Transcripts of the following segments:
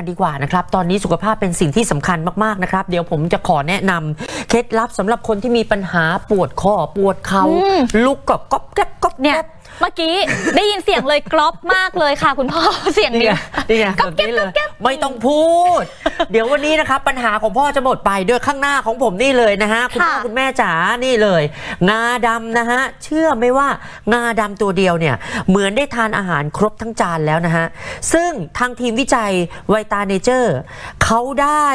กันดีกว่านะครับ ตอนนี้สุขภาพเป็นสิ่งที่สำคัญมากๆนะครับ เดี๋ยวผมจะขอแนะนำเคล็ดลับสำหรับคนที่มีปัญหาปวดข้อปวดเขา่าอืมลุกกับก๊อบแก๊บก๊อบเนี่ยแก๊บเมื่อกี้ได้ยินเสียงเลยกรอบมากเลยค่ะ คุณพ่อเสียงนี่นี้ไงนี่ไงก๊แบอบบนี้เลยไม่ต้องพูด เดี๋ยววันนี้นะครับปัญหาของพ่อจะหมดไปด้วยข้างหน้าของผมนี่เลยนะฮะคุณพ่อค่ะ คุณแม่จ๋านี่เลย งาดำนะฮะเชื่อไหมว่างาดำตัวเดียวเนี่ย เหมือนได้ทานอาหารครบทั้งจานแล้วนะฮะซึ่งทางทีมวิจัยไวตาเนเจอร์เขาได้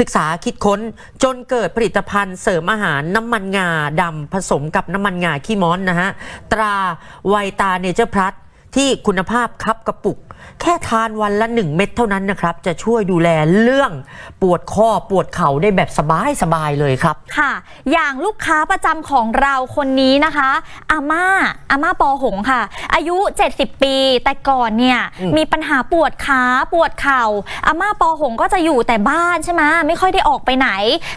ศึกษาคิดค้นจนเกิดผลิตภัณฑ์เสริมอาหารน้ำมันงาดำผสมกับน้ำมันงาขี้ม้อนนะฮะตราไวตาเนเจอร์พลัส ที่คุณภาพครับกระปุก แค่ทานวันละ 1 เม็ดเท่านั้นนะครับ จะช่วยดูแลเรื่องปวดข้อปวดเข่าได้แบบสบายสบายๆเลยครับ ค่ะ อย่างลูกค้าประจำของเราคนนี้นะคะ อาม่าอาม่าปอหงค่ะ อายุ 70 ปี แต่ก่อนเนี่ยอืม มีปัญหาปวดขาปวดเข่าอาม่าปอหงก็จะอยู่แต่บ้านใช่ไหมไม่ค่อยได้ออกไปไหน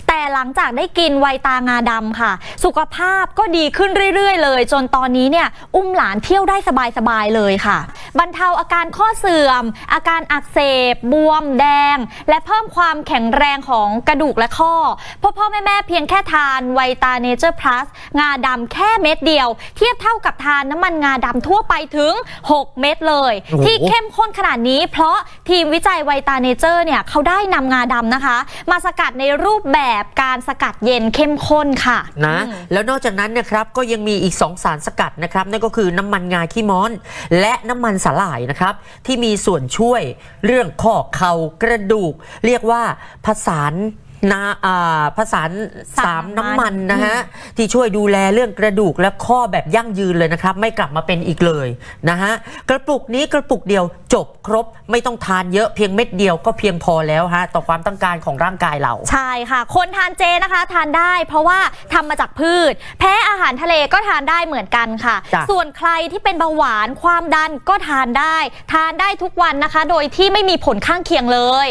แต่หลังจากได้กินไวตางาดำค่ะ สุขภาพก็ดีขึ้นเรื่อยๆ เลย จนตอนนี้เนี่ยอุ้มหลานเที่ยวได้สบายๆเลยค่ะ บรรเทาอาการข้อเสื่อม อาการอักเสบบวมแดง และเพิ่มความแข็งแรงของกระดูกและข้อ พ่อพ่อแม่แม่เพียงแค่ทานไวตาเนเจอร์พลัสงาดำแค่เม็ดเดียว เทียบเท่ากับทานน้ำมันงาดำทั่วไปถึง 6 เม็ดเลยโอ้โหที่เข้มข้นขนาดนี้ เพราะทีมวิจัยไวตาเนเจอร์เนี่ยเขาได้นำงาดำนะคะ มาสกัดในรูปแบบการสกัดเย็นเข้มข้นค่ะนะอืมแล้วนอกจากนั้นนะครับก็ยังมีอีก 2 สารสกัดนะครับนั่นก็คือน้ำมันงาขี้ม้อนและน้ำมันสาหร่ายนะครับ ที่มีส่วนช่วยเรื่องข้อเข่ากระดูก เรียกว่าผสาน นาอ่าผสานสาสามมน้ำมันนะฮะ ที่ช่วยดูแลเรื่องกระดูกและข้อแบบยั่งยืนเลยนะครับ ไม่กลับมาเป็นอีกเลยนะฮะ กระปุกนี้กระปุกเดียวจบครบไม่ต้องทานเยอะเพียงเม็ดเดียวก็เพียงพอแล้วฮะ ต่อความต้องการของร่างกายเรา ใช่ค่ะ คนทานเจนะคะทานได้ เพราะว่าทำมาจากพืช แพ้อาหารทะเลก็ทานได้เหมือนกันค่ะ จ้ะ ส่วนใครที่เป็นเบาหวานความดันก็ทานได้ ทานได้ทุกวันนะคะ โดยที่ไม่มีผลข้างเคียงเลย